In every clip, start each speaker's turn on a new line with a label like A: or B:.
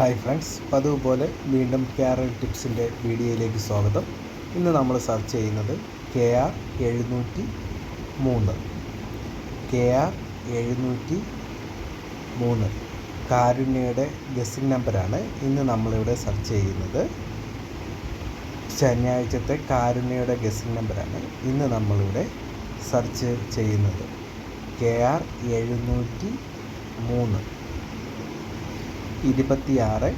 A: Hi friends പതിവ് പോലെ വീണ്ടും എൽ ടിപ്സിന്റെ വീഡിയോയിലേക്ക് സ്വാഗതം. ഇന്ന് നമ്മൾ സെർച്ച് ചെയ്യുന്നത് കെ ആർ എഴുന്നൂറ്റി മൂന്ന്. കെ ആർ എഴുന്നൂറ്റി മൂന്ന്. കാരുണ്യയുടെ ഗസിംഗ് നമ്പറാണ് ഇന്ന് നമ്മളിവിടെ സെർച്ച് ചെയ്യുന്നത് ശനിയാഴ്ചത്തെ കാരുണ്യയുടെ ഗസിംഗ് നമ്പറാണ് ഇന്ന് നമ്മളിവിടെ സെർച്ച് ചെയ്യുന്നത് കെ ആർ എഴുന്നൂറ്റി മൂന്ന്. ഇരുപത്തിയാറ്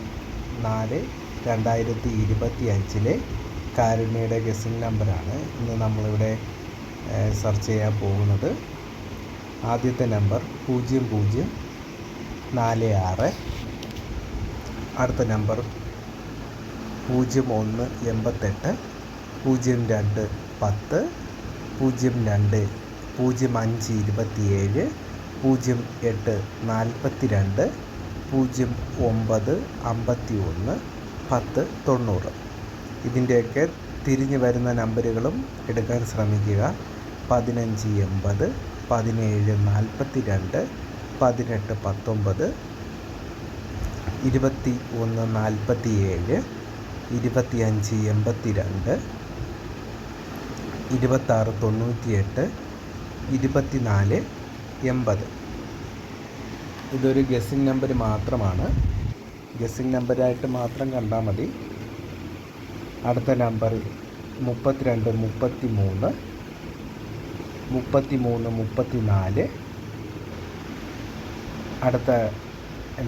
A: നാല് രണ്ടായിരത്തി ഇരുപത്തി അഞ്ചിലെ കാരുണ്യയുടെ ഗസിംഗ് നമ്പറാണ് ഇന്ന് നമ്മളിവിടെ സെർച്ച് ചെയ്യാൻ പോകുന്നത്. ആദ്യത്തെ നമ്പർ പൂജ്യം പൂജ്യം നാല് ആറ്. അടുത്ത നമ്പർ പൂജ്യം ഒന്ന് എൺപത്തെട്ട് പൂജ്യം രണ്ട് പത്ത് പൂജ്യം രണ്ട് പൂജ്യം അഞ്ച് ഇരുപത്തിയേഴ് പൂജ്യം എട്ട് നാൽപ്പത്തി രണ്ട് പൂജ്യം ഒമ്പത് അമ്പത്തി ഒന്ന് പത്ത് തൊണ്ണൂറ്. ഇതിന്റെയൊക്കെ തിരിഞ്ഞു വരുന്ന നമ്പറുകളും എടുക്കാൻ ശ്രമിക്കുക. പതിനഞ്ച് എൺപത് പതിനേഴ് നാൽപ്പത്തി രണ്ട് പതിനെട്ട് പത്തൊമ്പത് ഇരുപത്തി ഒന്ന് നാൽപ്പത്തി ഏഴ് ഇരുപത്തി അഞ്ച് എൺപത്തി രണ്ട് ഇരുപത്താറ് തൊണ്ണൂറ്റിയെട്ട് ഇരുപത്തി നാല് എൺപത്. ഇതൊരു ഗസ്സിങ് നമ്പർ മാത്രമാണ്. ഗസ്സിങ് നമ്പറായിട്ട് മാത്രം കണ്ടാൽ മതി. അടുത്ത നമ്പർ മുപ്പത്തിരണ്ട് മുപ്പത്തി മൂന്ന് മുപ്പത്തി മൂന്ന് മുപ്പത്തി നാല് അടുത്ത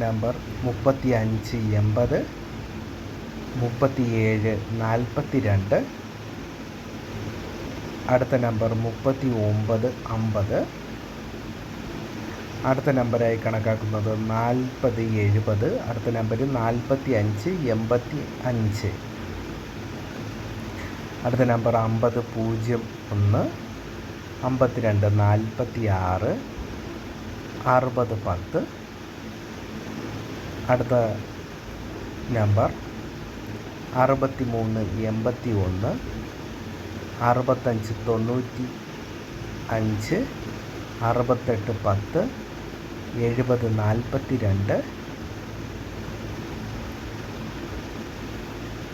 A: നമ്പർ മുപ്പത്തി അഞ്ച് എൺപത് മുപ്പത്തി ഏഴ് നാൽപ്പത്തി രണ്ട് അടുത്ത നമ്പർ മുപ്പത്തി ഒമ്പത് അമ്പത്. അടുത്ത നമ്പറായി കണക്കാക്കുന്നത് നാൽപ്പത് എഴുപത് അടുത്ത നമ്പർ നാൽപ്പത്തി അഞ്ച് എൺപത്തി അഞ്ച് അടുത്ത നമ്പർ അമ്പത് പൂജ്യം ഒന്ന് അമ്പത്തിരണ്ട് നാൽപ്പത്തി ആറ് അറുപത് പത്ത്. അടുത്ത നമ്പർ അറുപത്തി മൂന്ന് എൺപത്തി ഒന്ന് അറുപത്തഞ്ച് തൊണ്ണൂറ്റി അഞ്ച് അറുപത്തെട്ട് പത്ത്. എഴുപത് നാൽപ്പത്തി രണ്ട്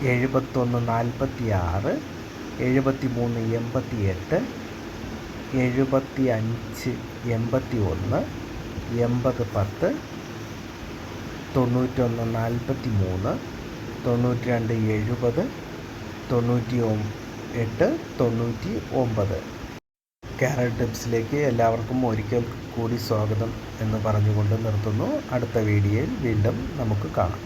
A: എഴുപത്തൊന്ന് നാൽപ്പത്തി ആറ് എഴുപത്തി മൂന്ന് എൺപത്തി എട്ട് എഴുപത്തി അഞ്ച് എൺപത്തി ഒന്ന് എൺപത് പത്ത്. തൊണ്ണൂറ്റൊന്ന് നാൽപ്പത്തി മൂന്ന് തൊണ്ണൂറ്റി രണ്ട് എഴുപത്. തൊണ്ണൂറ്റി എട്ട്. തൊണ്ണൂറ്റി ഒമ്പത് ക്യാരറ്റ് ടിപ്സിലേക്ക് എല്ലാവർക്കും ഒരിക്കൽ കൂടി സ്വാഗതം എന്ന് പറഞ്ഞുകൊണ്ട് നിർത്തുന്നു. അടുത്ത വീഡിയോയിൽ വീണ്ടും നമുക്ക് കാണാം.